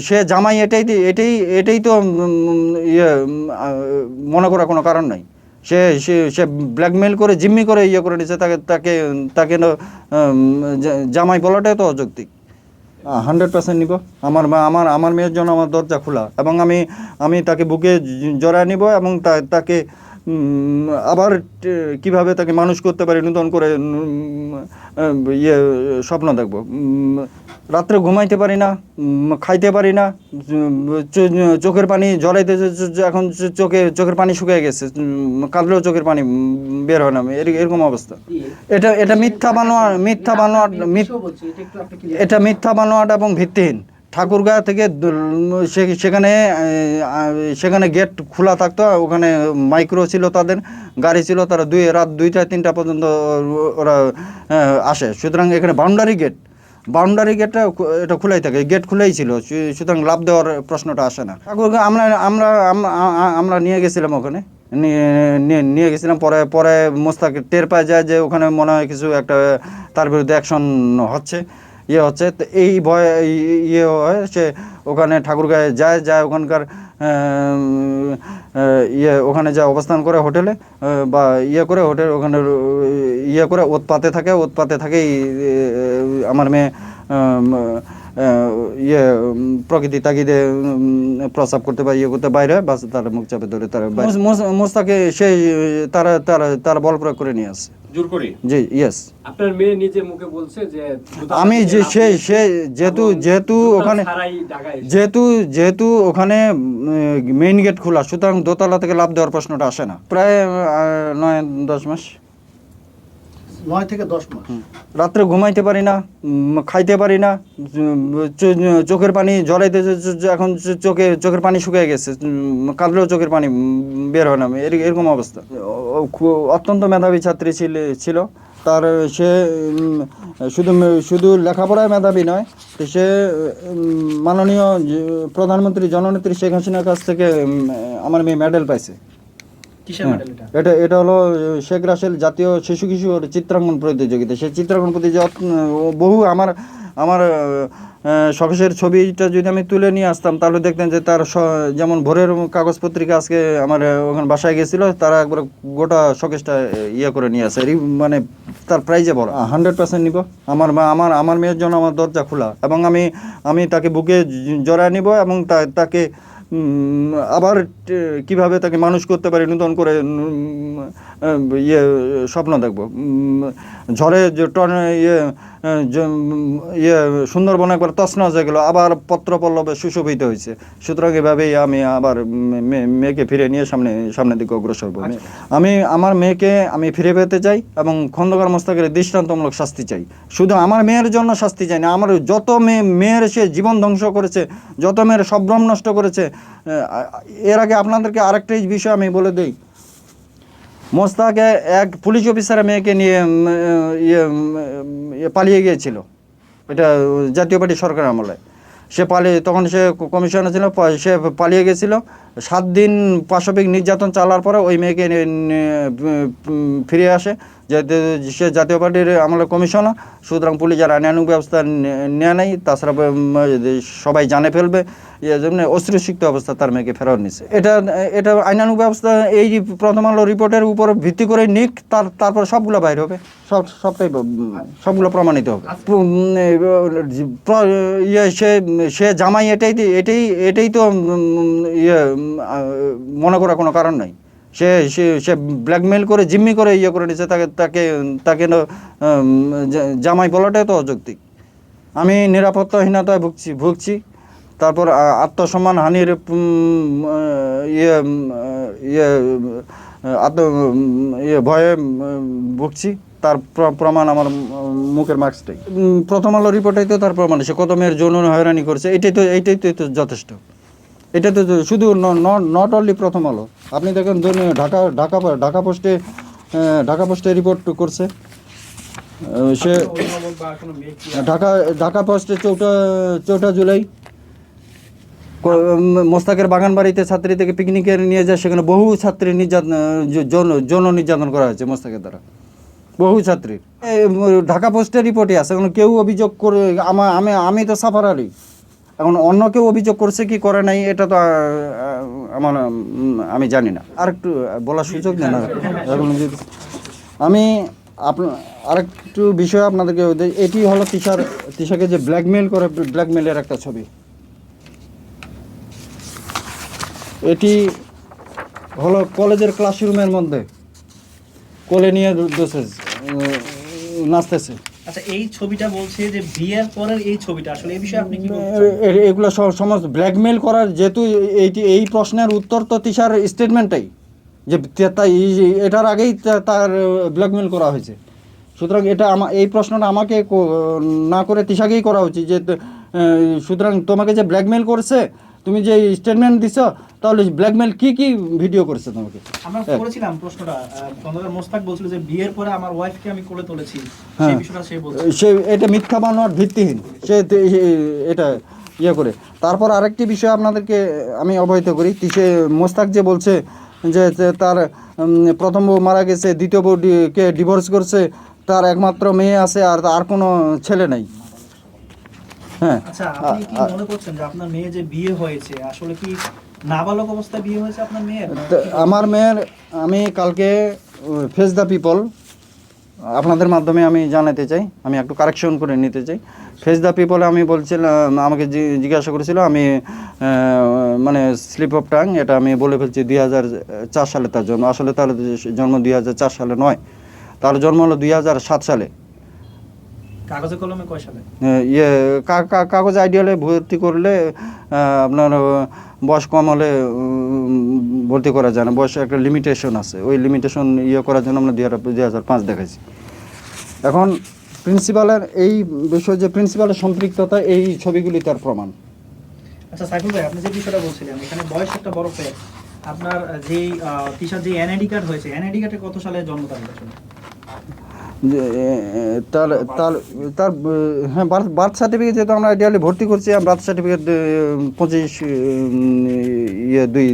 সে- জামাই এটাই এটাই এটাই তো ইয়ে মনে করার কোনো কারণ নাই। সে সে ব্ল্যাকমেল করে, জিম্মি করে ইয়ে করে নিছে তাকে তাকে তাকে জামাই বলাটাই তো অযৌক্তিক। হান্ড্রেড পার্সেন্ট নিব। আমার আমার আমার মেয়ের জন্য আমার দরজা খোলা। এবং আমি আমি তাকে বুকে জড়ায় নিব এবং তাকে আবার কীভাবে তাকে মানুষ করতে পারি, নতুন করে ইয়ে স্বপ্ন দেখব। রাত্রে ঘুমাইতে পারি না খাইতে পারি না চোখের পানি চ- এখন চোখে, চোখের পানি শুকিয়ে গেছে কাঁদলেও চোখের পানি বের হয় না, এর- এরকম অবস্থা। এটা এটা মিথ্যা বানোয়ার মিথ্যা মিথ্যা এটা মিথ্যা বানোয়াট এবং ভিত্তিহীন। ঠাকুরগাঁ থেকে সেখানে সেখানে গেট খোলা থাকতো, ওখানে মাইক্রো ছিল তাদের, গাড়ি ছিল তারা দুই, রাত দুইটা, তিনটা পর্যন্ত ওরা আসে। সুতরাং এখানে বাউন্ডারি গেট বাউন্ডারি গেটটা এটা খোলাই থাকে গেট খুলেই ছিল সুতরাং লাভ দেওয়ার প্রশ্নটা আসে না। আমরা আমরা আমরা নিয়ে গেছিলাম ওখানে, নিয়ে গেছিলাম, পরে পরে মোস্তাক টের পায় যায় যে ওখানে মনে হয় কিছু একটা, তার বিরুদ্ধে অ্যাকশন হচ্ছে ইয়ে হচ্ছে, তো এই ভয় ইয়ে হয় সে ওখানে ঠাকুরগাঁয়ে যায় যায় ওখানকার ইয়ে ওখানে যা অবস্থান করে হোটেলে বা ইয়ে করে হোটেল, ওখানে ইয়ে করে ওৎপাতে থাকে ওৎপাতে থাকেই আমার মেয়ে ইয়ে প্রকৃতি তাগিদে প্রস্রাব করতে বা ইয়ে করতে বাইরে বাস তার মুখ চাপে ধরে তার মোস্তাকে সেই, তারা তারা তারা বল প্রয়োগ করে নিয়ে আসে। জোর করে? জি ইয়েস আপনার মেয়ে নিজে মুখে বলছে যে আমি যে সে সে যেহেতু যেহেতু ওখানে যেহেতু যেহেতু ওখানে মেইন গেট খোলা সুতরাং দোতলা থেকে লাভ দেওয়ার প্রশ্নটা আসে না। প্রায় নয় দশ মাস। নয় থেকে দশ মাস। রাত্রে ঘুমাইতে পারি না খাইতে পারি না চোখের পানি চ- এখন চোখে চোখের পানি শুকিয়ে গেছে কাঁদলেও চোখের পানি বের হয় না এর- এরকম অবস্থা। অত্যন্ত মেধাবী ছাত্রী ছিল ছিল। তার সে শুধু শুধু লেখাপড়ায় মেধাবী নয় তো সে মাননীয় প্রধানমন্ত্রী জননেত্রী শেখ হাসিনার কাছ থেকে আমার মেয়ে মেডেল পাইছে। হ্যাঁ, এটা? এটা এটা হলো শেখ রাসেল জাতীয় শিশু কিশোর চিত্রাঙ্কন প্রতিযোগিতা। সেই চিত্রাঙ্কন প্রতিযোগিতা বহু আমার আমার শখের ছবিটা যদি আমি তুলে নিয়ে আসতাম তাহলে দেখতেন যে তার যেমন ভোরের কাগজ পত্রিকা আজকে আমার ওখানে বাসায় গেছিল তারা একবার গোটা শখেসটা ইয়ে করে নিয়ে আসে। মানে তার প্রাইজে বড়। হান্ড্রেড পার্সেন্ট নিব। আমার মা আমার আমার মেয়ের জন্য আমার দরজা খোলা। এবং আমি আমি তাকে বুকে জড়ায় নিব এবং তাকে আবার কীভাবে তাকে মানুষ করতে পারি নতুন করে ইয়ে স্বপ্ন দেখব। ঝড়ে ইয়ে ইয়ে সুন্দরবন একবার তছনছ হয়ে গেলো আবার পত্র পল্লবে সুশোভিত হয়েছে। সুতরাং এভাবেই আমি আবার মেয়েকে ফিরে নিয়ে সামনে সামনের দিকে অগ্রসর হব। আমি- আমি আমার মেয়েকে আমি ফিরে পেতে চাই এবং খন্দকার মোস্তাকের দৃষ্টান্তমূলক শাস্তি চাই। শুধু আমার মেয়ের জন্য শাস্তি চাই না আমার যত মেয়ে মেয়ের সে জীবন ধ্বংস করেছে যত মেয়ের সম্ভ্রম নষ্ট করেছে এর আগে আপনাদেরকে আরেকটা বিষয় আমি বলে দিই। মোস্তাকে এক পুলিশ অফিসারের মেয়েকে নিয়ে ইয়ে ইয়ে পালিয়ে গিয়েছিল। এটা জাতীয় পার্টি সরকার আমলে। সে পালিয়ে তখন সে কমিশনে ছিল সে পালিয়ে গেছিল সাত দিন পাশবিক নির্যাতন চালার পরে ওই মেয়েকে ফিরে আসে। যেহেতু সে জাতীয় পার্টির আমলে কমিশনার সুতরাং পুলিশ আর আইনানুগ ব্যবস্থা নেয় নাই। তাছাড়া সবাই জানে ফেলবে। এই জন্য অশ্রুসিক্ত অবস্থা তার মেয়েকে ফেরত নিছে। এটা এটা আইনানুগ ব্যবস্থা, এই প্রথম আলো রিপোর্টের উপর ভিত্তি করে নিক, তার, তারপর সবগুলো বাইর হবে। সব, সবটাই সবগুলো প্রমাণিত হবে। ইয়ে সে সে জামাই এটাই এটাই এটাই তো ইয়ে মনে করার কোনো কারণ নাই। সে সে ব্ল্যাকমেল করে, জিম্মি করে ইয়ে করে নিছে, তাকে তাকে তাকে জামাই বলাটাই তো অযৌক্তিক। আমি নিরাপত্তাহীনতায় ভুগছি ভুগছি। তারপর আত্মসম্মান, হানির ইয়ে ইয়ে আত্ম ইয়ে ভয়ে ভুগছি। তার প্র- প্রমাণ আমার মুখের মার্কসটাই প্রথম আলো রিপোর্টাই তো তার প্রমাণ সে কত মেয়ের যৌন হয়রানি করছে, এটাই তো এইটাই তো যথেষ্ট। এটা তো শুধু নট অনলি প্রথম আলো। আপনি দেখেন ঢাকা ঢাকা ঢাকা পোস্টে ঢাকা পোস্টে রিপোর্ট করছে। সে ঢাকা ঢাকা পোস্টে চৌঠা চৌঠা জুলাই। মোস্তাকের বাগান বাড়িতে ছাত্রী থেকে পিকনিকের নিয়ে যায়, সেখানে বহু ছাত্রী নির্যাতন যৌন নির্যাতন করা হয়েছে মোস্তাকের দ্বারা। বহু ছাত্রীর ঢাকা পোস্টের রিপোর্টে আছে, এখন কেউ অভিযোগ করে আমা- আমি আমি তো সাফার আলী এখন অন্য কেউ অভিযোগ করছে কি করে নাই, এটা তো আমার আমি জানি না। আর একটু বলার সুযোগ এখন যদি আমি আরেকটু বিষয় আপনাদেরকে এটি হলো তিশার তিশাকে যে ব্ল্যাকমেল করে ব্ল্যাকমেলের একটা ছবি। এটি হলো কলেজের ক্লাসরুমের মধ্যে। কোলে নিয়ে দোষে নাচতেছে। আচ্ছা এই ছবিটা বলছে যে বিয়ের পরের এই ছবিটা আসলে এই বিষয়ে আপনি কি বলতে চান? এ- এ- এগুলো সমস্ত ব্ল্যাকমেল করার যেহেতু এইটি এই প্রশ্নের উত্তর তো তিশার স্টেটমেন্টটাই যে এটার আগেই তার ব্ল্যাকমেল করা হয়েছে। সুতরাং এটা আমা এই প্রশ্নটা আমাকে না করে তিশাকেই করা উচিত যে সুতরাং তোমাকে যে ব্ল্যাকমেল করছে তুমি যে স্টেটমেন্ট দিছ তাহলে ব্ল্যাকমেল কি কি ভিডিও করছে তোমাকে আমরা হ্যাঁ। করেছিলাম প্রশ্নটা মোস্তাক বলছিল যে বিয়ের পরে আমার ওয়াইফকে আমি কোলে তুলেছি হ্যাঁ। সেই বিষয়টা সে বলছে সে এটা মিথ্যা বানোয়ার ভিত্তিহীন সে এটা ইয়ে করে তারপর আরেকটি বিষয় আপনাদেরকে আমি অবহিত করি সে মোস্তাক যে বলছে যে তার প্রথম বউ মারা গেছে দ্বিতীয় বউ ডি- কে ডিভোর্স করছে তার একমাত্র মেয়ে আছে আর আর কোনো ছেলে নাই হ্যাঁ। আচ্ছা আপনি কি আ- আ- মনে করছেন যে আপনার মেয়ে যে বিয়ে হয়েছে আসলে কি নাবালক অবস্থায় বিয়ে হয়েছে আপনার মেয়ের? আমার মেয়ের আমি কালকে ফেস দ্য পিপল আপনাদের মাধ্যমে আমি জানাতে চাই আমি একটু কারেকশন করে নিতে চাই। ফেস দ্য পিপলে আমি বলছিলাম আমাকে জিজ্ঞাসা করেছিল আমি মানে স্লিপ অফ টাং এটা আমি বলে ফেলছি দুই হাজার চার সালে তার জন্ম আসলে তার জন্ম দুই হাজার চার সালে নয় তার জন্ম হলো দুই হাজার সাত সালে। কাগজে কলমে কয় সালে? ইয়ে কাগজ আইডিয়ালে ভর্তি করলে আপনার বয়স কম হলে ভর্তি করা যায় না। বয়সে একটা লিমিটেশন আছে। ওই লিমিটেশন ইয়ে করার জন্য আমরা দুই হাজার পাঁচ দেখাইছি। এখন প্রিন্সিপালের এই বিষয় যে প্রিন্সিপালের সম্পৃক্ততা এই ছবিগুলি তার প্রমাণ। আচ্ছা সাইফুল ভাই আপনি যে বিষয়টা বলছিলেন এখানে বয়স একটা বড় ফ্যাক্ট আপনার যেই তিশার যে এনআইডি কার্ড হয়েছে এনআইডি কার্ডে কত সালে জন্ম তারিখ আসলে? তার তার তার হ্যাঁ বার্থ সার্টিফিকেট যেহেতু আমরা আইডিয়ালি ভর্তি করছি বার্থ সার্টিফিকেট পঁচিশ ইয়ে দুই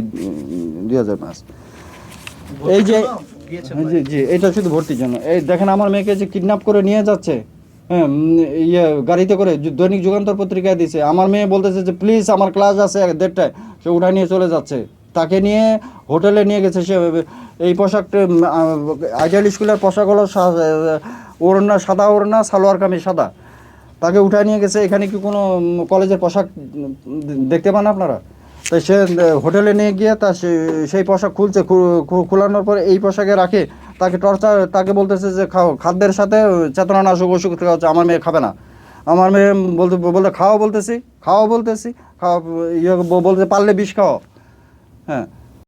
দুই হাজার পাঁচ। এই যে জি জি এটা শুধু ভর্তির জন্য। এই দেখেন আমার মেয়েকে যে কিডন্যাপ করে নিয়ে যাচ্ছে হ্যাঁ ইয়ে গাড়িতে করে দৈনিক যুগান্তর পত্রিকায় দিছে। আমার মেয়ে বলতেছে যে প্লিজ আমার ক্লাস আছে দেড়টায়। সে উঠা নিয়ে চলে যাচ্ছে। তাকে নিয়ে হোটেলে নিয়ে গেছে সে, এই পোশাকটা আইডিয়াল স্কুলের পোশাক হলো ওড়না, সাদা ওড়না, সালোয়ার কামিজ সাদা। তাকে উঠায় নিয়ে গেছে, এখানে কি কোনো কলেজের পোশাক দেখতে পান আপনারা? তাই সে হোটেলে নিয়ে গিয়ে তা সেই পোশাক খুলছে খোলানোর পরে এই পোশাকে রাখে। তাকে টর্চার, তাকে বলতেছে যে, খাও, খাদ্যের সাথে চেতনানাশক ওষুধ খাওয়া হচ্ছে, আমার মেয়ে খাবে না। আমার মেয়ে বলতে বলতে, খাওয়া বলতেছি খাওয়া বলতেছি, খাওয়া ইয়ে বলতে পারলে বিষ খাও হ্যাঁ